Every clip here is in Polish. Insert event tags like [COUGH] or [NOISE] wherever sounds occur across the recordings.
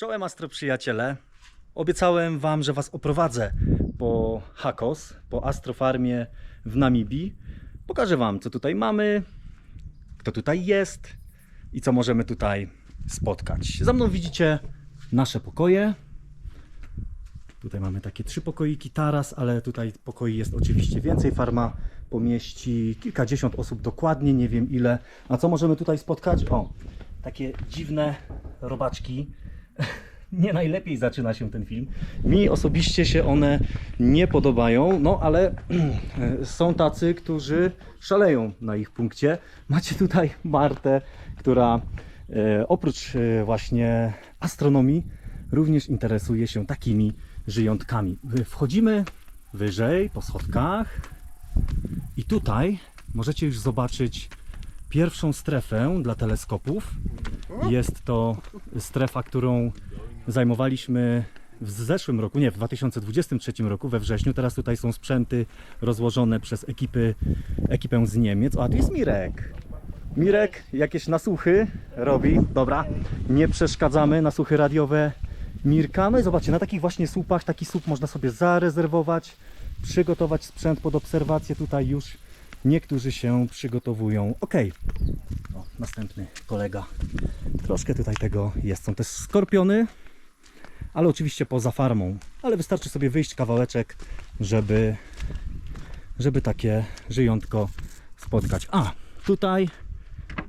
Czołem Astro przyjaciele. Obiecałem wam, że was oprowadzę po Hakos, po astrofarmie w Namibii. Pokażę wam, co tutaj mamy, kto tutaj jest i co możemy tutaj spotkać. Za mną widzicie nasze pokoje. Tutaj mamy takie trzy pokoiki taras, ale tutaj pokoi jest oczywiście więcej. Farma pomieści kilkadziesiąt osób dokładnie, nie wiem ile. A co możemy tutaj spotkać? O, takie dziwne robaczki. [LAUGHS] Nie najlepiej zaczyna się ten film. Mi osobiście się one nie podobają, no ale [CLEARS THROAT] są tacy, którzy szaleją na ich punkcie. Macie tutaj Martę, która e, oprócz e, właśnie astronomii również interesuje się takimi żyjątkami. Wchodzimy wyżej po schodkach i tutaj możecie już zobaczyć pierwszą strefę dla teleskopów. Jest to strefa, którą zajmowaliśmy w zeszłym roku, nie, w 2023 roku, we wrześniu. Teraz tutaj są sprzęty rozłożone przez ekipy, ekipę z Niemiec. O, a tu jest Mirek. Mirek jakieś nasłuchy robi. Dobra, nie przeszkadzamy. Nasłuchy radiowe Mirka. No i zobaczcie, na takich właśnie słupach, taki słup można sobie zarezerwować, przygotować sprzęt pod obserwację. Tutaj już niektórzy się przygotowują. Ok. O, następny kolega. Troszkę tutaj tego jest. Są też skorpiony, ale oczywiście poza farmą. Ale wystarczy sobie wyjść kawałeczek, żeby, żeby takie żyjątko spotkać. A, tutaj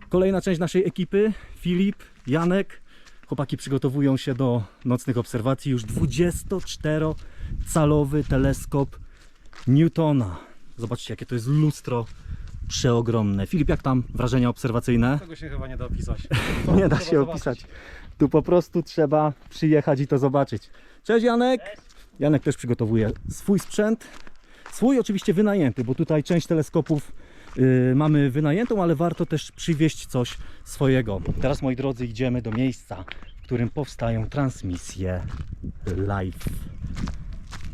kolejna część naszej ekipy. Filip, Janek. Chłopaki przygotowują się do nocnych obserwacji. Już 24-calowy teleskop Newtona. Zobaczcie, jakie to jest lustro przeogromne. Filip, jak tam wrażenia obserwacyjne? Tego się chyba nie da opisać. [LAUGHS] Nie da się zobaczyć. opisać. Tu po prostu trzeba przyjechać i to zobaczyć. Cześć Janek! Janek też przygotowuje swój sprzęt. Swój oczywiście wynajęty, bo tutaj część teleskopów yy, mamy wynajętą, ale warto też przywieźć coś swojego. Teraz moi drodzy idziemy do miejsca, w którym powstają transmisje live.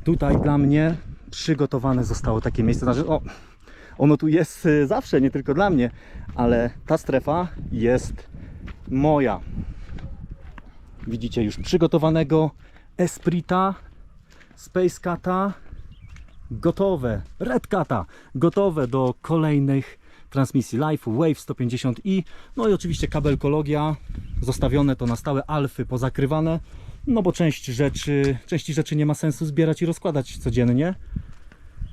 Tutaj dla mnie przygotowane zostało takie miejsce. Znaczy, o, ono tu jest y, zawsze, nie tylko dla mnie, ale ta strefa jest moja. Widzicie już przygotowanego Esprita, Space Cata, gotowe, Red Cata, gotowe do kolejnych transmisji live, Wave 150i, no i oczywiście kabelkologia, zostawione to na stałe alfy pozakrywane, no bo część rzeczy, części rzeczy nie ma sensu zbierać i rozkładać codziennie.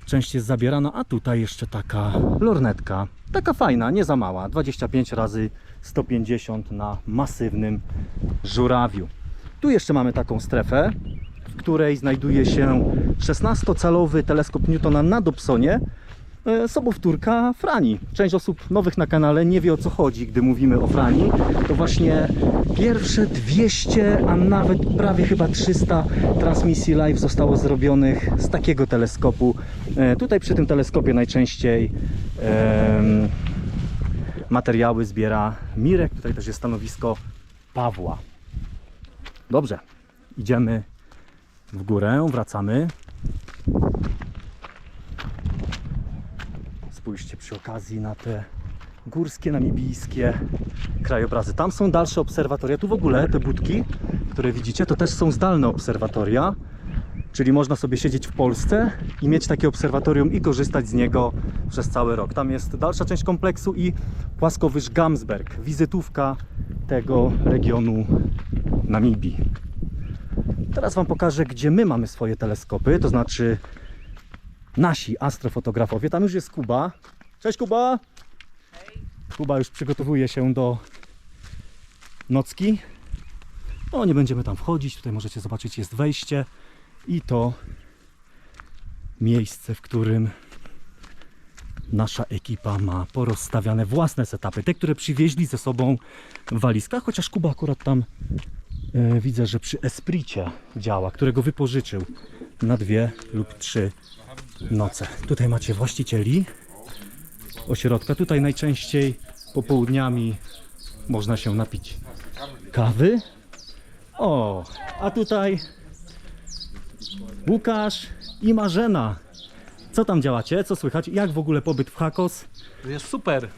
Część jest zabierana, a tutaj jeszcze taka lornetka. Taka fajna, nie za mała. 25 razy 150 na masywnym żurawiu. Tu jeszcze mamy taką strefę, w której znajduje się 16-calowy teleskop Newtona na Dobsonie. E, Sobowtórka Frani. Część osób nowych na kanale nie wie o co chodzi, gdy mówimy o Frani. To właśnie pierwsze 200, a nawet prawie chyba 300 transmisji live zostało zrobionych z takiego teleskopu. E, Tutaj przy tym teleskopie najczęściej materiały zbiera Mirek. Tutaj też jest stanowisko Pawła. Dobrze, idziemy w górę, wracamy. Spójrzcie przy okazji na te górskie, namibijskie krajobrazy. Tam są dalsze obserwatoria. Tu w ogóle te budki, które widzicie, to też są zdalne obserwatoria. Czyli można sobie siedzieć w Polsce i mieć takie obserwatorium i korzystać z niego przez cały rok. Tam jest dalsza część kompleksu i płaskowyż Gamsberg, wizytówka tego regionu Namibii. Teraz Wam pokażę, gdzie my mamy swoje teleskopy, to znaczy nasi astrofotografowie. Tam już jest Kuba. Cześć Kuba! Kuba już przygotowuje się do nocki. No, nie będziemy tam wchodzić. Tutaj możecie zobaczyć, jest wejście i to miejsce, w którym nasza ekipa ma porozstawiane własne setupy. Te, które przywieźli ze sobą w walizkach, chociaż Kuba akurat tam e, widzę, że przy Espricie działa, którego wypożyczył na dwie lub trzy noce. Tutaj macie właścicieli ośrodka. Tutaj najczęściej popołudniami można się napić kawy. O, a tutaj Łukasz i Marzena. Co tam działacie? Co słychać? Jak w ogóle pobyt w Hakos? Jest super.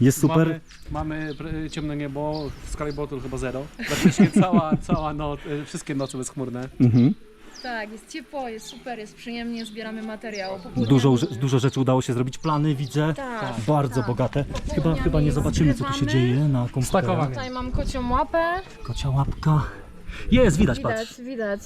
Jest super. Mamy, mamy ciemne niebo, Sky Bottle chyba zero. Praktycznie cała, cała noc, y, wszystkie noce bezchmurne. Mhm. Tak, jest ciepło, jest super, jest przyjemnie, zbieramy materiał. Popołudniami- Dużo, dużo rzeczy udało się zrobić, plany widzę. Tak, Bardzo tak. bogate. Chyba, Popołudniami chyba nie zobaczymy, co tu się zgrywamy. dzieje na komputerze. Tutaj mam kocią łapę. Kocia łapka. Jest, widać, patrz. Widać, widać.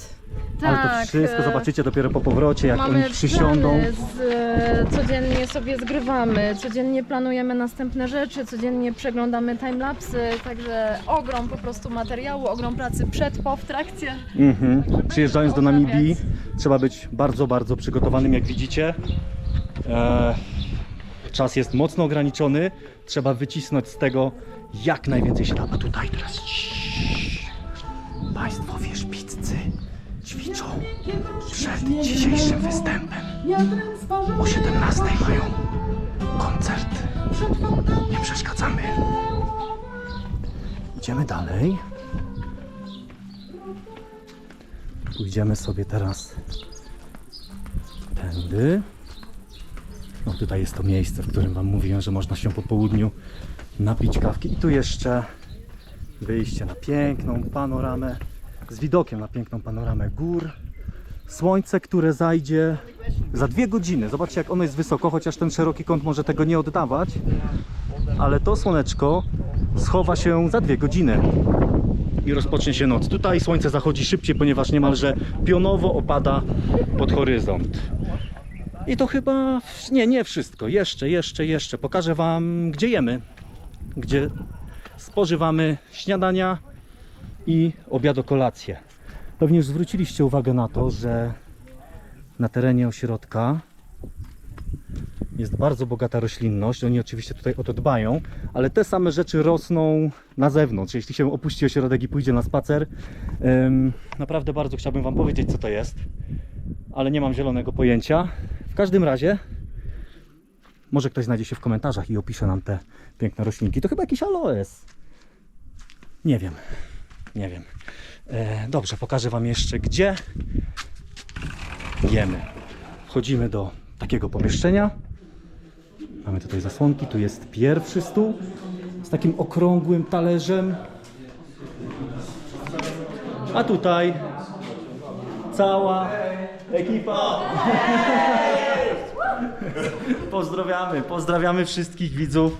Ale Tak, to wszystko e, zobaczycie dopiero po powrocie, jak Mamy oni przysiądą. plany, z, e, codziennie sobie zgrywamy, codziennie planujemy następne rzeczy, codziennie przeglądamy timelapsy, także ogrom po prostu materiału, ogrom pracy przed, po, w trakcie. Mhm. Przyjeżdżając do Namibii trzeba być bardzo, bardzo przygotowanym, jak widzicie. E, czas jest mocno ograniczony. Trzeba wycisnąć z tego jak najwięcej się da. A tutaj teraz ciii. Państwowie szpiccy ćwiczą przed dzisiejszym występem. O 17 mają koncert. Nie przeszkadzamy. Idziemy dalej. Pójdziemy sobie teraz tędy. No tutaj jest to miejsce, w którym Wam mówiłem, że można się po południu napić kawki. I tu jeszcze wyjście na piękną panoramę, z widokiem na piękną panoramę gór. Słońce, które zajdzie za dwie godziny. Zobaczcie, jak ono jest wysoko, chociaż ten szeroki kąt może tego nie oddawać. Ale to słoneczko schowa się za dwie godziny i rozpocznie się noc. Tutaj słońce zachodzi szybciej, ponieważ niemalże pionowo opada pod horyzont. I to chyba, nie, nie wszystko. Jeszcze, jeszcze, jeszcze. Pokażę Wam, gdzie jemy. Gdzie spożywamy śniadania i obiad kolację. Pewnie już zwróciliście uwagę na to, że na terenie ośrodka jest bardzo bogata roślinność. Oni oczywiście tutaj o to dbają, ale te same rzeczy rosną na zewnątrz. Jeśli się opuści ośrodek i pójdzie na spacer, em, naprawdę bardzo chciałbym Wam powiedzieć, co to jest, ale nie mam zielonego pojęcia. W każdym razie, może ktoś znajdzie się w komentarzach i opisze nam te piękne roślinki. To chyba jakiś aloes. Nie wiem, nie wiem. E, dobrze, pokażę Wam jeszcze, gdzie jemy. Wchodzimy do takiego pomieszczenia. Mamy tutaj zasłonki, tu jest pierwszy stół z takim okrągłym talerzem. A tutaj cała ekipa. [LAUGHS] Pozdrawiamy, pozdrawiamy wszystkich widzów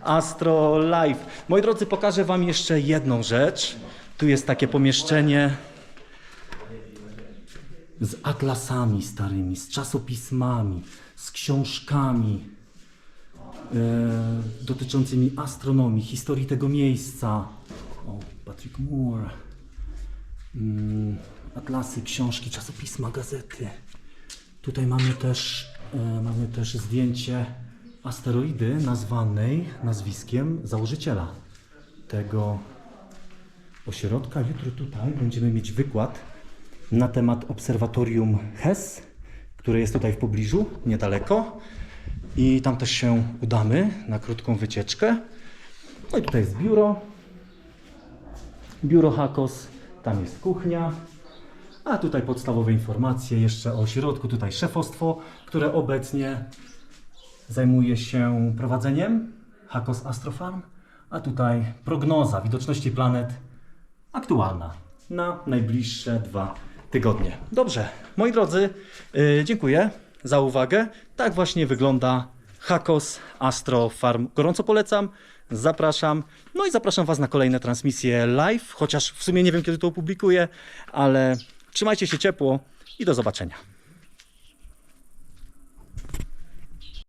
Astro Live. Moi drodzy, pokażę Wam jeszcze jedną rzecz. Tu jest takie pomieszczenie z atlasami starymi, z czasopismami, z książkami e, dotyczącymi astronomii, historii tego miejsca. O, Patrick Moore. Mm, atlasy, książki, czasopisma, gazety. Tutaj mamy też, mamy też zdjęcie asteroidy nazwanej nazwiskiem założyciela tego ośrodka. Jutro tutaj będziemy mieć wykład na temat obserwatorium HES, które jest tutaj w pobliżu, niedaleko. I tam też się udamy na krótką wycieczkę. No i tutaj jest biuro. Biuro Hakos, tam jest kuchnia. A tutaj podstawowe informacje jeszcze o środku. Tutaj szefostwo, które obecnie zajmuje się prowadzeniem Hakos Astrofarm. A tutaj prognoza widoczności planet aktualna na najbliższe dwa tygodnie. Dobrze, moi drodzy, yy, dziękuję za uwagę. Tak właśnie wygląda Hakos Astro Farm. Gorąco polecam, zapraszam. No i zapraszam Was na kolejne transmisje live, chociaż w sumie nie wiem kiedy to opublikuję, ale trzymajcie się ciepło i do zobaczenia.